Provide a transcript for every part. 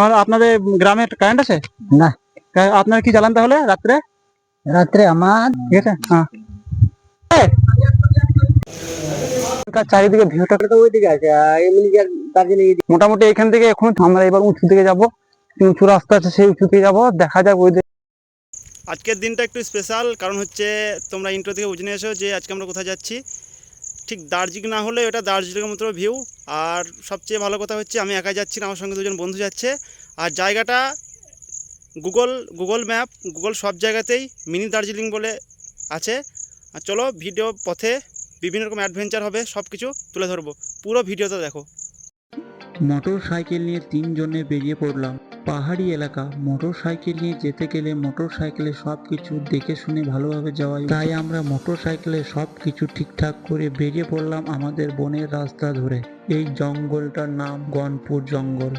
তাহলে আপনাদের গ্রামে কারেন্ট আছে? না। আপনারা কি জ্বালান তাহলে রাত্রে? রাত্রে আমার ঠিক আছে হ্যাঁ। চারিদিকে ভিউটা তো ওইদিকে আছে এমনি দার্জিলিং মোটামুটি এখান থেকে এখন আমরা এবার উঁচু দিকে যাব। উঁচু রাস্তা আছে সেই উঁচু দিকে যাব দেখা যাক ওই আজকের দিনটা একটু স্পেশাল কারণ হচ্ছে তোমরা ইন্ট্রো থেকে বুঝে নিয়েছো যে আজকে আমরা কোথায় যাচ্ছি। ঠিক দার্জিলিং না হলে এটা দার্জিলিংয়ের মতো ভিউ আর সবচেয়ে ভালো কথা হচ্ছে আমি একাই যাচ্ছি না, আমার সঙ্গে দুজন বন্ধু যাচ্ছে। আর জায়গাটা গুগল গুগল ম্যাপ গুগল সব জায়গাতেই মিনি দার্জিলিং বলে আছে। আর চলো ভিডিও পথে বিভিন্ন রকম অ্যাডভেঞ্চার হবে সব কিছু তুলে ধরবো। পুরো ভিডিওতে দেখো। মোটর সাইকেল নিয়ে তিনজনে বেরিয়ে পড়লাম। পাহাড়ি এলাকা মোটর সাইকেল নিয়ে যেতে গেলে মোটর সাইকেলে সব কিছু দেখে শুনে ভালোভাবে যাওয়া তাই আমরা মোটর সাইকেলে সব কিছু ঠিকঠাক করে বেরিয়ে পড়লাম আমাদের বনের রাস্তা ধরে। এই জঙ্গলটার নাম গনপুর জঙ্গল।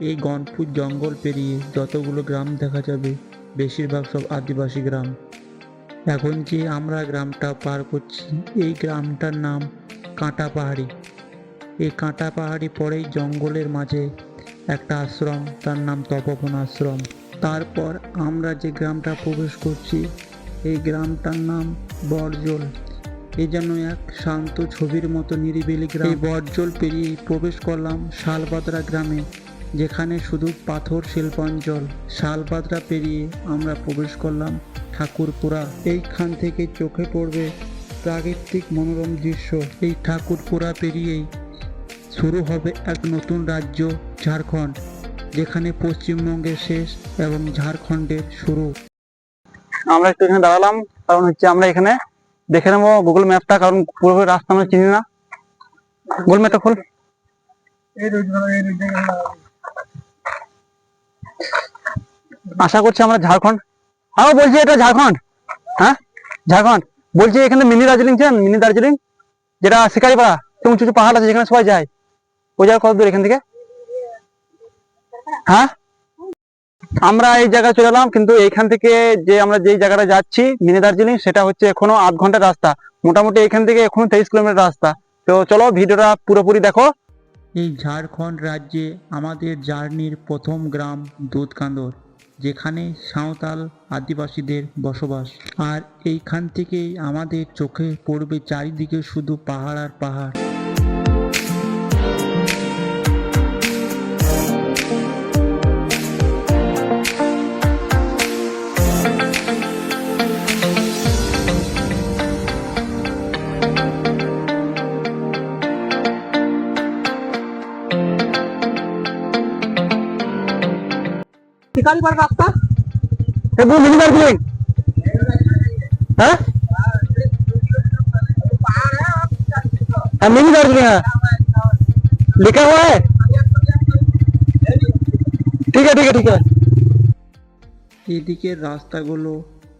এই গনপুর জঙ্গল পেরিয়ে যতগুলো গ্রাম দেখা যাবে, বেশিরভাগ সব আদিবাসী গ্রাম। এখন যে আমরা গ্রামটা পার করছি, এই গ্রামটার নাম কাঁটা পাহাড়ি। এই কাঁটা পাহাড়ি পরেই জঙ্গলের মাঝে একটা আশ্রম, তার নাম তপবন আশ্রম। তারপর আমরা যে গ্রামটা প্রবেশ করছি, এই গ্রামটার নাম বরজল এ যেন এক শান্ত ছবির মতো নিরিবিলি গ্রাম। এই বরজল পেরিয়ে প্রবেশ করলাম শালবাদরা গ্রামে, যেখানে শুধু পাথর শিল্পাঞ্চল। শালবাদরা পেরিয়ে আমরা প্রবেশ করলাম ঠাকুরপুরা। এইখান থেকে চোখে পড়বে প্রাকৃতিক মনোরম দৃশ্য। এই ঠাকুরপুরা পেরিয়েই শুরু হবে এক নতুন রাজ্য, ঝাড়খণ্ড, যেখানে পশ্চিমবঙ্গের শেষ এবং ঝাড়খণ্ডের শুরু। আমরা একটু এখানে দাঁড়ালাম, কারণ হচ্ছে আমরা এখানে দেখে নেব গুগল ম্যাপটা কারণ পুরোপুরি রাস্তা আমরা চিনি না। গুগল ম্যাপটা খোল। আশা করছি আমরা ঝাড়খণ্ড। হ্যাঁ বলছি এটা ঝাড়খণ্ড। হ্যাঁ? ঝাড়খণ্ড। বলছি এখানে মিনি দার্জিলিং চেন মিনি দার্জিলিং, যেটা শিকারিপাড়া তো উঁচু উঁচু পাহাড় আছে যেখানে সবাই যায়। ওই জায়গা কত দূর এখান থেকে? হ্যাঁ? আমরা এই জায়গায় চলে এলাম, কিন্তু এইখান থেকে যে আমরা যেই জায়গাটা যাচ্ছি, মিনি দার্জিলিং, সেটা হচ্ছে এখনও আধ ঘণ্টার রাস্তা। মোটামুটি এখান থেকে এখনও তেইশ কিলোমিটার রাস্তা। তো চলো, ভিডিওটা পুরোপুরি দেখো। এই ঝাড়খণ্ড রাজ্যে আমাদের জার্নির প্রথম গ্রাম দুধকান্দর, যেখানে সাঁওতাল আদিবাসীদের বসবাস। আর এইখান থেকেই আমাদের চোখে পড়বে চারিদিকে শুধু পাহাড় আর পাহাড়। শিকারিপাড়া রাস্তা এটা মিনি দার্জিলিং হ্যাঁ हाँ, मिनी दार्जिलिंग है लिखा हुआ है ठीक है ठीक है ठीक है এদিকের রাস্তাগুলো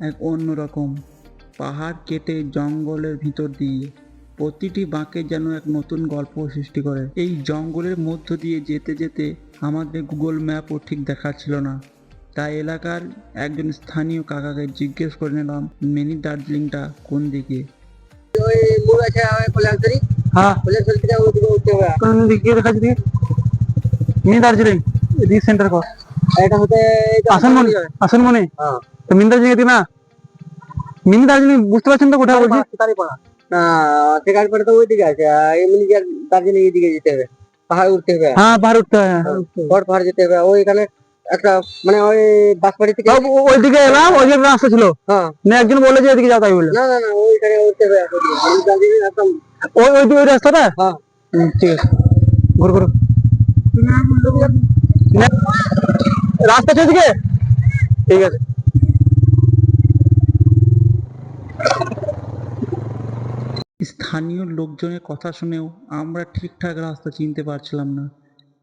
এক অন্যরকম পাহাড় কেটে জঙ্গলের ভিতর দিয়ে প্রতিটি বাঁকে যেন এক নতুন গল্প সৃষ্টি করে এই জঙ্গলের মধ্য দিয়ে যেতে যেতে আমাদের গুগল ম্যাপও ঠিক দেখাচ্ছিল না তাই এলাকার একজন স্থানীয় কাকাকে জিজ্ঞেস করে নিলাম মিনি দার্জিলিংটা কোন দিকে? হ্যাঁ। দার্জিলিং এদিক সেন্টার কর। হ্যাঁ। তো মিনি দার্জিলিং এদিকে না? মিনি দার্জিলিং বুঝতে পারছেন তো কোথায় বলছি? তারিপাড়া না সেখান পরে আছে। দার্জিলিং এদিকে যেতে হবে। পাহাড় উঠতে হবে। হ্যাঁ, পাহাড় উঠতে হবে পাহাড় যেতে হবে। ওইখানে একটা মানে ওই বাসবাড়ি থেকে ওইদিকে এলাম ওই যে রাস্তা ছিল। হ্যাঁ। না একজন বলে যে এদিকে যাও তাই বলল না না না ওইখানে ওই ওই ওই রাস্তাটা? হ্যাঁ। ঠিক আছে। ঘুরো ঘুরো। রাস্তা এদিকে? ঠিক আছে। স্থানীয় লোকজনের কথা শুনেও আমরা ঠিকঠাক রাস্তা চিনতে পারছিলাম না।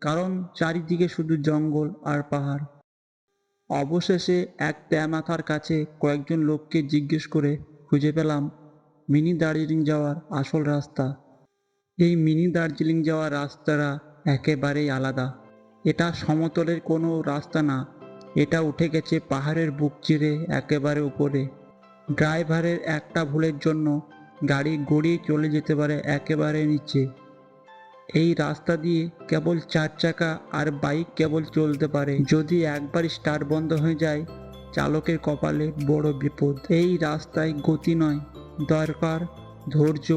কারণ চারিদিকে শুধু জঙ্গল আর পাহাড়। অবশেষে এক মাথার কাছে কয়েকজন লোককে জিজ্ঞেস করে খুঁজে পেলাম মিনি দার্জিলিং যাওয়ার আসল রাস্তা। এই মিনি দার্জিলিং যাওয়ার রাস্তাটা একেবারেই আলাদা। এটা সমতলের কোনো রাস্তা না, এটা উঠে গেছে পাহাড়ের বুক চিরে একেবারে উপরে। ড্রাইভারের একটা ভুলের জন্য গাড়ি গড়িয়ে চলে যেতে পারে একেবারে নিচে। এই রাস্তা দিয়ে কেবল চার চাকা আর বাইক কেবল চলতে পারে। যদি একবার স্টার্ট বন্ধ হয়ে যায়, চালকের কপালে বড় বিপদ। এই রাস্তায় গতি নয়, দরকার ধৈর্য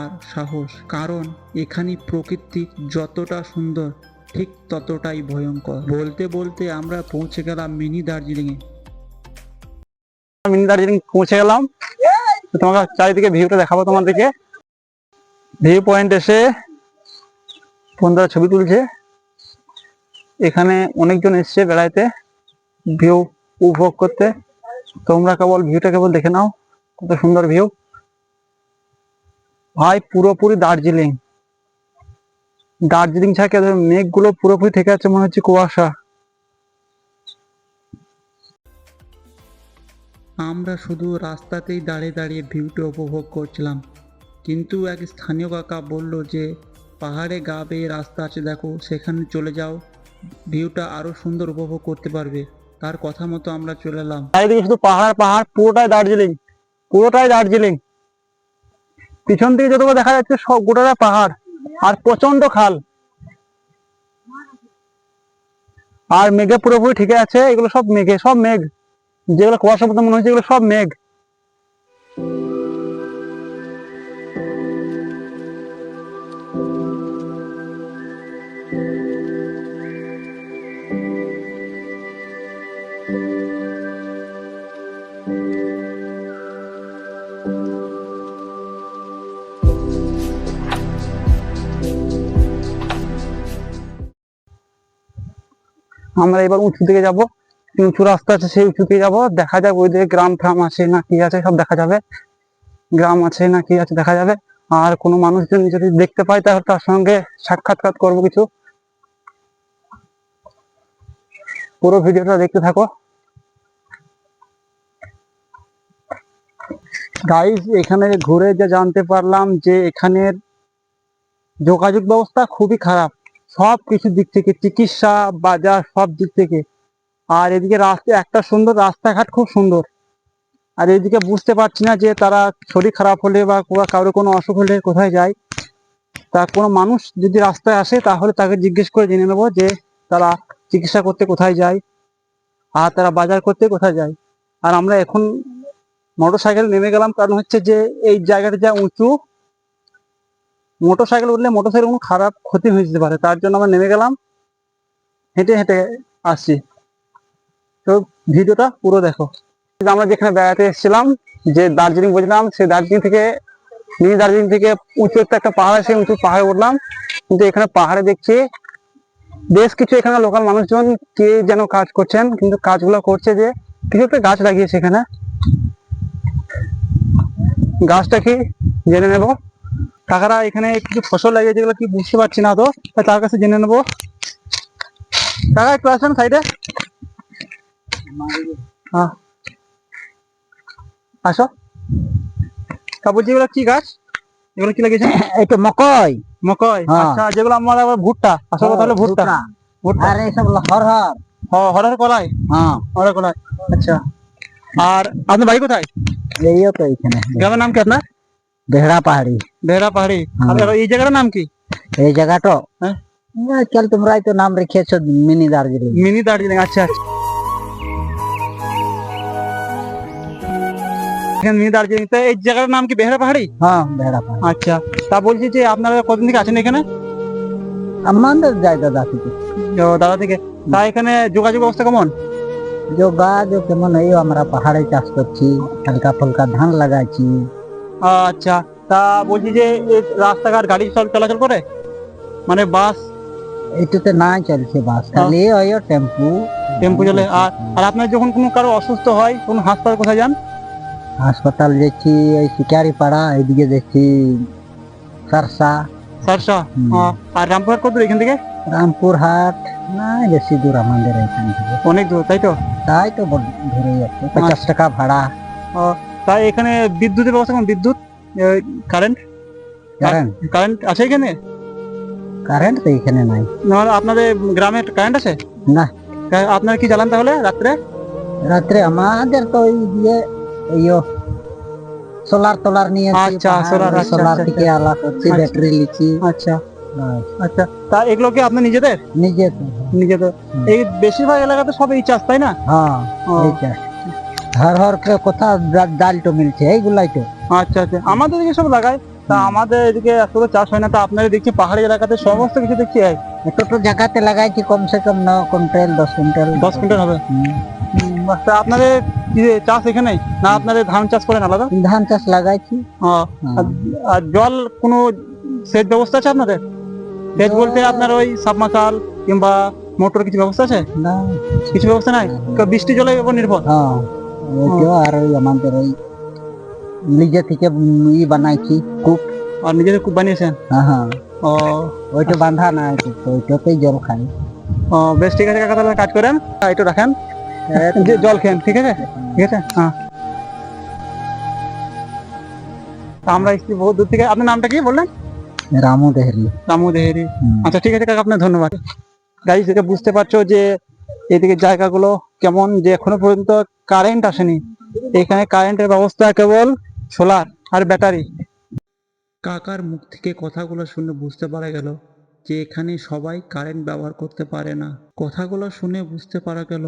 আর সাহস। কারণ এখানে প্রকৃতি যতটা সুন্দর, ঠিক ততটাই ভয়ঙ্কর। বলতে বলতে আমরা পৌঁছে গেলাম মিনি দার্জিলিংয়ে মিনি দার্জিলিং পৌঁছে গেলাম। তোমাকে চারিদিকে ভিউটা দেখাবো তোমাদেরকে। ভিউ পয়েন্ট এসে বন্ধুরা ছবি তুলছে। এখানে অনেকজন এসছে বেড়াইতে ভিউ উপভোগ করতে। তোমরা কেবল ভিউটা কেবল দেখে নাও, কত সুন্দর ভিউ ভাই, পুরোপুরি দার্জিলিং। দার্জিলিং ছাড়া মেঘগুলো পুরোপুরি থেকে আছে মনে হচ্ছে কুয়াশা। আমরা শুধু রাস্তাতেই দাঁড়িয়ে দাঁড়িয়ে ভিউটা উপভোগ করছিলাম। কিন্তু এক স্থানীয় কাকা বলল যে পাহাড়ে গা বেয়ে রাস্তা আছে, দেখো, সেখানে চলে যাও। ভিউটা আরও সুন্দর উপভোগ করতে পারবে। তার কথা মতো আমরা চলে এলাম। চারিদিকে শুধু পাহাড় পাহাড়, পুরোটাই দার্জিলিং। পুরোটাই দার্জিলিং। পিছন থেকে যতগুলো দেখা যাচ্ছে, সব গোটাটা পাহাড়। আর প্রচণ্ড খাল। আর মেঘে পুরোপুরি ঠিক আছে, এগুলো সব মেঘে, সব মেঘ। যেগুলো কুয়াশার মতো মনে হচ্ছে, এগুলো সব মেঘ। আমরা এবার উঁচু দিকে যাব। উঁচু রাস্তা আছে, সেই উঁচু দিকে যাব। দেখা যাক ওই দিকে গ্রাম ফ্রাম আছে না কি আছে, সব দেখা যাবে। গ্রাম আছে না কি আছে, দেখা যাবে। আর কোনো মানুষজন যদি দেখতে পাই তাহলে তার সঙ্গে সাক্ষাৎকার করব কিছু। পুরো ভিডিওটা দেখতে থাকো। গাইস এখানে ঘুরে যা জানতে পারলাম যে এখানের যোগাযোগ ব্যবস্থা খুবই খারাপ। সব কিছু দিক থেকে, চিকিৎসা, বাজার, সব দিক থেকে। আর এদিকে রাস্তা, একটা সুন্দর রাস্তাঘাট খুব সুন্দর। আর এদিকে বুঝতে পারছি না যে তারা শরীর খারাপ হলে বা কারোর কোনো অসুখ হলে কোথায় যায়। তা কোনো মানুষ যদি রাস্তায় আসে, তাহলে তাকে জিজ্ঞেস করে জেনে নেব যে তারা চিকিৎসা করতে কোথায় যায় আর তারা বাজার করতে কোথায় যায়। আর আমরা এখন মোটর সাইকেল নেমে গেলাম, কারণ হচ্ছে যে এই জায়গাটা যা উঁচু মোটর সাইকেল উঠলে মোটর সাইকেল কোনো খারাপ ক্ষতি হয়ে যেতে পারে, তার জন্য আমরা নেমে গেলাম, হেঁটে হেঁটে আসছি। তো ভিডিওটা পুরো দেখো। আমরা যেখানে বেড়াতে এসেছিলাম, যে দার্জিলিং বুঝলাম সেই দার্জিলিং থেকে মিনি দার্জিলিং থেকে উঁচু একটা একটা পাহাড় আছে উঁচু পাহাড়ে উঠলাম। কিন্তু এখানে পাহাড়ে দেখছি বেশ কিছু এখানে লোকাল মানুষজন কে যেন কাজ করছেন, কিন্তু কাজগুলো করছে যে কিছু একটা গাছ লাগিয়েছে এখানে। গাছটা কি জেনে নেব। কাকারা এখানে কিছু ফসল লাগিয়েছে যেগুলো কি বুঝতে পারছি না তো তাই তার কাছে জেনে নেব। কাকা একটু আসেন সাইডে হ্যাঁ। আসো। তা বলছি এগুলো কি গাছ? এগুলো কি লাগিয়েছেন? এটা মকই। মকই? হ্যাঁ। আচ্ছা যেগুলো আমার আবার ভুট্টা। আসল কথা হলো ভুট্টা। ভুট্টা। আর এইসব হর হর হ- হরহর কলাই? হ্যাঁ। হরহর কলাই। আচ্ছা। আর আপনার বাড়ি কোথায়? এইও তো এইখানে গ্রামের নাম কি আপনার? বেহড়া পাহাড়ি। বেহরা পাহাড়ি। আর এই জায়গাটার নাম কি? এই জায়গাটা? হ্যাঁ? আজকাল তোমরাই তো নাম রেখেছো মিনি দার্জিলিং। মিনি দার্জিলিং আচ্ছা আচ্ছা। মিনি দার্জিলিং তা এই জায়গাটার নাম কি বেহরা পাহাড়ি? হ্যাঁ বেহড়া পাহাড়ি। আচ্ছা তা বলছি যে আপনারা কতদিন থেকে আছেন এখানে? আমাদের জায়গা দাসি ও, দাদা থেকে। তা এখানে যোগাযোগ ব্যবস্থা কেমন? যোগাযোগ কেমন? এই আমরা পাহাড়ে চাষ করছি হালকা ফুলকা ধান লাগাইছি আচ্ছা তা বলছি যে রাস্তাঘাট গাড়ি সব চলাচল করে? মানে বাস? এইটাতে না চলছে বাস খালি ওই টেম্পু। টেম্পু চলে আর আর আপনার যখন কোনো কারও অসুস্থ হয় কোন হাসপাতাল কোথায় যান? হাসপাতাল যাচ্ছি এই শিকারি পাড়া এইদিকে যাচ্ছি সারসা। সারসা? আর রামপুরহাট কত দূর এখান থেকে? রামপুর হাট না বেশি দূর আমাদের এখান থেকে। অনেক দূর তাই তো? তাই তো ধরে যাচ্ছে পঞ্চাশ টাকা ভাড়া। তাই এখানে বিদ্যুতের ব্যবস্থা কেমন বিদ্যুৎ কারেন্ট কারেন্ট কারেন্ট আছে এখানে? কারেন্ট তো এখানে নাই। না আপনাদের গ্রামে কারেন্ট আছে? না। আপনারা কি জ্বালান তাহলে রাত্রে? রাত্রে আমাদের তো ওই দিয়ে ইয়ো সোলার তোলার নিয়ে আচ্ছা, আচ্ছা, সোলার আচ্ছা, থেকে আলা করছি আচ্ছা। ব্যাটারি লিচি আচ্ছা। আচ্ছা তা এগুলো কি আপনার নিজেদের? নিজেদের। নিজেদের। এই বেশিরভাগ এলাকাতে সব এই চাষ তাই না? হ্যাঁ ও, এইটা হর হর কোথা ডাল তো মিলছে এইগুলাই তো। আচ্ছা আচ্ছা। আমাদের এদিকে সব লাগায়। তা আমাদের এদিকে তো চাষ হয় না তা আপনারা দেখছি পাহাড়ি এলাকাতে সমস্ত কিছু দেখছি এক এত তো জায়গাতে লাগাইছি কমসে কম ন কুইন্টাল দশ কুইন্টাল। দশ কুইন্টাল হবে? তা আপনাদের চাষ এখানে? না আপনাদের ধান চাষ করেন আলাদা? ধান চাষ লাগাইছি। আর- জল কোনো সেচ ব্যবস্থা আছে আপনাদের? সেচ বলতে আপনার ওই সাবমার্সাল কিংবা মোটর কিছু ব্যবস্থা আছে? না। কিছু ব্যবস্থা নাই? বৃষ্টি জলের উপর নির্ভর? হ্যাঁ। ওইটা আর ওই আমাদের ওই নিজে থেকে ই বানাইছি কূপ। কূপ বানিয়েছেন? হ্যাঁ হ্যাঁ। ও। ওইটা বাঁধা কূপ তো ওইটাতেই জল খাই। ও, বেশ ঠিক আছে কাকা তাহলে কাজ করেন। রাখেন। জল খেন ঠিক আছে? ঠিক আছে? হ্যাঁ। আমরা এসেছি বহু দূর থেকে আপনার নামটা কি বললেন? রামু দেহরি। রামু দেহেরি। আচ্ছা ঠিক আছে কাকা আপনার ধন্যবাদ। বুঝতে পারছ যে এদিকে জায়গাগুলো কেমন যে এখনও পর্যন্ত কারেন্ট আসেনি। এখানে কারেন্টের ব্যবস্থা কেবল সোলার আর ব্যাটারি কাকার মুখ থেকে কথাগুলো শুনে বুঝতে পারা গেল যে এখানে সবাই কারেন্ট ব্যবহার করতে পারে না। কথাগুলো শুনে বুঝতে পারা গেল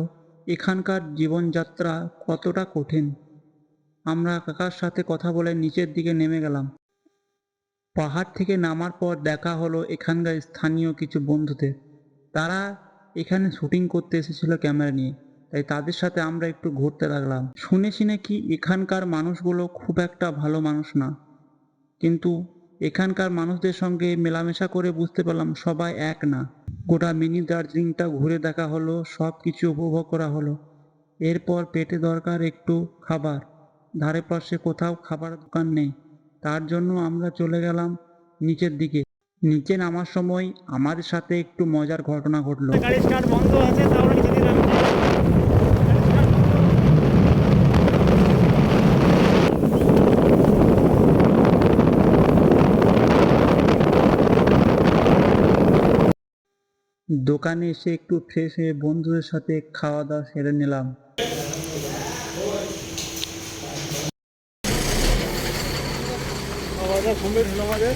এখানকার জীবনযাত্রা কতটা কঠিন। আমরা কাকার সাথে কথা বলে নিচের দিকে নেমে গেলাম। পাহাড় থেকে নামার পর দেখা হলো এখানকার স্থানীয় কিছু বন্ধুদের। তারা এখানে শুটিং করতে এসেছিল ক্যামেরা নিয়ে, তাই তাদের সাথে আমরা একটু ঘুরতে লাগলাম। শুনেছি নাকি এখানকার মানুষগুলো খুব একটা ভালো মানুষ না। কিন্তু এখানকার মানুষদের সঙ্গে মেলামেশা করে বুঝতে পারলাম সবাই এক না। গোটা মিনি দার্জিলিংটা ঘুরে দেখা হলো সব কিছু উপভোগ করা হলো। এরপর পেটে দরকার একটু খাবার। ধারে পাশে কোথাও খাবার দোকান নেই। তার জন্য আমরা চলে গেলাম নিচের দিকে। নিচে নামার সময় আমার সাথে একটু মজার ঘটনা ঘটলো। গাড়ি স্টার্ট বন্ধ আছে নিচে দোকানে এসে একটু ফ্রেশ হয়ে বন্ধুদের সাথে খাওয়া দাওয়া সেরে নিলাম। আমাদের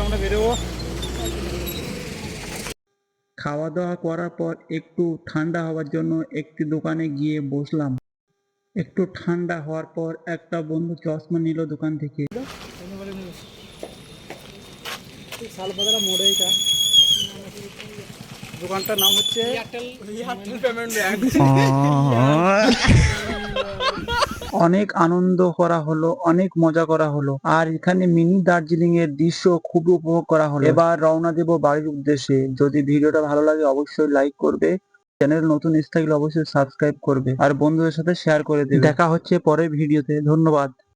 আমরা বেরোবো। খাওয়া দাওয়া করার পর একটু ঠান্ডা হওয়ার জন্য একটি দোকানে গিয়ে বসলাম। একটু ঠান্ডা হওয়ার পর একটা বন্ধু চশমা নিল দোকান থেকে। মোড়ে এটা। দোকানটার নাম হচ্ছে পেমেন্ট ব্যাংক অনেক আনন্দ করা হলো, অনেক মজা করা হলো। আর এখানে মিনি দার্জিলিং এর দৃশ্য খুব উপভোগ করা হলো। এবার রওনা দেব বাড়ির উদ্দেশ্যে। যদি ভিডিওটা ভালো লাগে, অবশ্যই লাইক করবে। চ্যানেল নতুন থাকলে অবশ্যই সাবস্ক্রাইব করবে। আর বন্ধুদের সাথে শেয়ার করে দেবে। দেখা হচ্ছে পরের ভিডিওতে। ধন্যবাদ।